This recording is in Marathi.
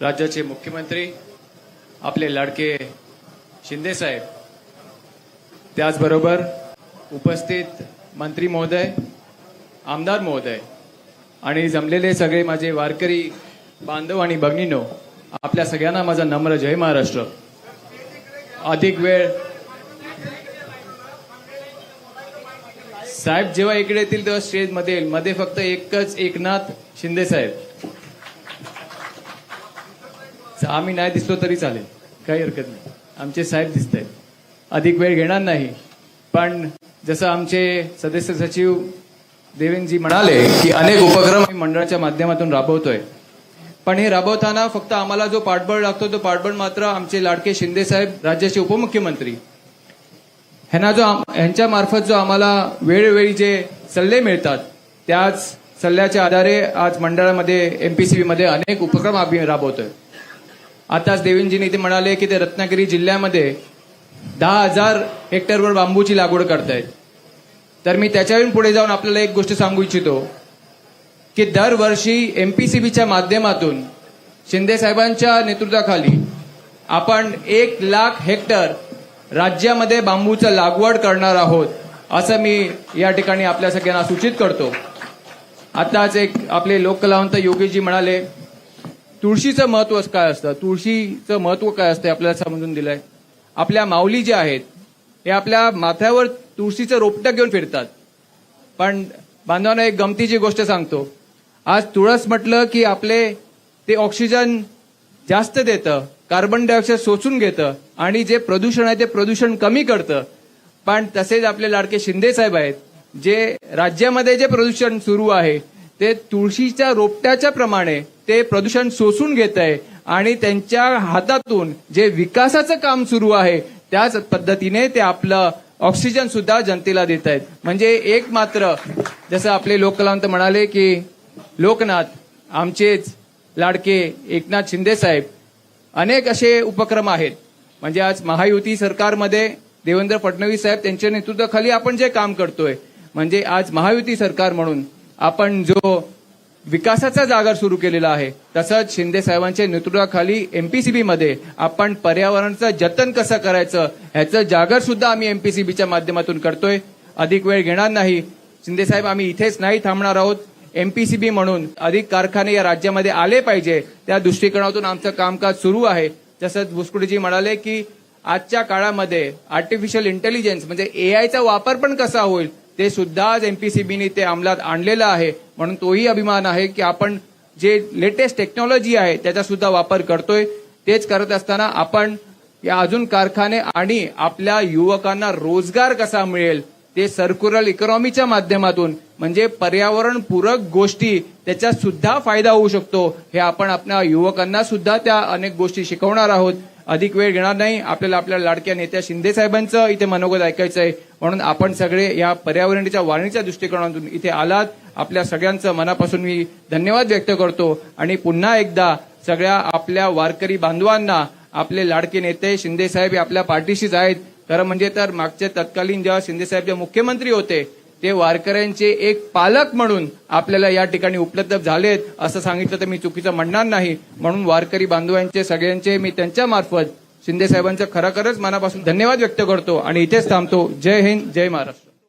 राज्याचे मुख्यमंत्री आपले लाडके शिंदे साहेब. त्याचबरोबर उपस्थित मंत्री महोदय आमदार महोदय आणि जमलेले सगळे माझे वारकरी बांधव आणि भगिनीनो आपल्या सगळ्यांना माझा नम्र जय महाराष्ट्र. अधिक वेळ. साहेब जेव्हा इकडे येतील तेव्हा स्टेजमध्ये येईल. मध्ये फक्त एकच एकनाथ शिंदे साहेब. आम्ही नाही दिसलो तरी चालेल. काही हरकत नाही. आमचे साहेब दिसत आहेत अधिक वेळ घेणार नाही. पण जसं आमचे सदस्य सचिव देवेंद्रजी म्हणाले की अनेक उपक्रम मंडळाच्या माध्यमातून राबवतोय. पण हे राबवताना फक्त आम्हाला जो पाठबळ लागतो तो पाठबळ मात्र आमचे लाडके शिंदे साहेब राज्याचे उपमुख्यमंत्री. ह्यांना जो ह्यांच्या मार्फत जो आम्हाला वेळोवेळी जे सल्ले मिळतात त्याच सल्ल्याच्या आधारे आज मंडळामध्ये एमपीसीबी मध्ये अनेक उपक्रम आम्ही राबवतोय. आताच देवेंद्रजीने इथे म्हणाले की ते रत्नागिरी जिल्ह्यामध्ये दहा हजार हेक्टरवर बांबूची लागवड करतायत. तर मी त्याच्यावरून पुढे जाऊन आपल्याला एक गोष्ट सांगू इच्छितो की दरवर्षी एम पी सी बीच्या माध्यमातून शिंदे साहेबांच्या नेतृत्वाखाली आपण एक लाख हेक्टर राज्यामध्ये बांबूचं लागवड करणार आहोत असं मी या ठिकाणी आपल्या सगळ्यांना सूचित करतो. आताच एक आपले लोककलावंत योगीजी म्हणाले तुळशीचं महत्त्व काय असतं? तुळशीचं महत्त्व काय असतं आपल्याला समजून दिलंय. आपल्या माऊली ज्या आहेत हे आपल्या माथ्यावर तुळशीचं रोपटं घेऊन फिरतात. पण बांधवांना एक गमतीची गोष्ट सांगतो. आज तुळस म्हटलं की आपले ते ऑक्सिजन जास्त देतं कार्बन डायऑक्साईड सोचून घेतं आणि जे प्रदूषण आहे ते प्रदूषण कमी करतं. पण तसेच आपले लाडके शिंदे साहेब आहेत जे राज्यामध्ये जे प्रदूषण सुरू आहे ते तुळशीच्या रोपट्याच्या प्रमाणे ते प्रदूषण सोसून घेत आहे आणि त्यांच्या हातातून जे विकासाचं काम सुरू आहे त्याच पद्धतीने ते आपलं ऑक्सिजन सुद्धा जनतेला देत आहेत म्हणजे एक मात्र जसं आपले लोककलावंत म्हणाले की लोकनाथ आमचेच लाडके एकनाथ शिंदे साहेब अनेक असे उपक्रम आहेत. म्हणजे आज महायुती सरकारमध्ये देवेंद्र फडणवीस साहेब त्यांच्या नेतृत्वाखाली आपण जे काम करतोय म्हणजे आज महायुती सरकार म्हणून आपण जो विकासाचा जागर सुरू केलेला आहे. तसंच शिंदे साहेबांच्या नेतृत्वाखाली एमपीसीबी मध्ये आपण पर्यावरणाचं जतन कसं करायचं ह्याचं जागर सुद्धा आम्ही एमपीसीबीच्या माध्यमातून करतोय. अधिक वेळ घेणार नाही. शिंदे साहेब आम्ही इथेच नाही थांबणार आहोत. एमपीसीबी म्हणून अधिक कारखाने या राज्यामध्ये आले पाहिजे. त्या दृष्टिकोनातून आमचं कामकाज सुरू आहे. तसंच भुसकुडेजी म्हणाले की आजच्या काळामध्ये आर्टिफिशियल इंटेलिजन्स म्हणजे एआयचा वापर पण कसा होईल ते सुद्धा आज एमपीसीबीने ते अंमलात आणलेलं आहे. म्हणून तोही अभिमान आहे की आपण जे लेटेस्ट टेक्नॉलॉजी आहे त्याचा सुद्धा वापर करतोय. तेच करत असताना आपण या अजून कारखाने आणि आपल्या युवकांना रोजगार कसा मिळेल ते सर्क्युलर इकॉनॉमीच्या माध्यमातून म्हणजे पर्यावरण पूरक गोष्टी त्याचा सुद्धा फायदा होऊ शकतो. हे आपण आपल्या युवकांना सुद्धा त्या अनेक गोष्टी शिकवणार आहोत. अधिक वेळ घेणार नाही. आपल्याला आपल्या लाडक्या नेत्या शिंदे साहेबांचं इथे मनोगत ऐकायचं आहे म्हणून आपण सगळे या पर्यावरणाच्या वाढीच्या दृष्टिकोनातून इथे आलात. आपल्या सगळ्यांचं मनापासून मी धन्यवाद व्यक्त करतो. आणि पुन्हा एकदा सगळ्या आपल्या वारकरी बांधवांना आपले लाडके नेते शिंदेसाहेब हे आपल्या पाठीशीच आहेत. खरं म्हणजे तर मागचे तत्कालीन जेव्हा शिंदेसाहेब जे मुख्यमंत्री होते ते वारकऱ्यांचे एक पालक म्हणून आपल्याला या ठिकाणी उपलब्ध झालेत असं सांगितलं तर मी चुकीचं म्हणणार नाही. म्हणून वारकरी बांधवांचे सगळ्यांचे मी त्यांच्या मार्फत शिंदेसाहेबांचं खरं खरोखरच मनापासून धन्यवाद व्यक्त करतो. आणि इथेच थांबतो. जय हिंद जय महाराष्ट्र.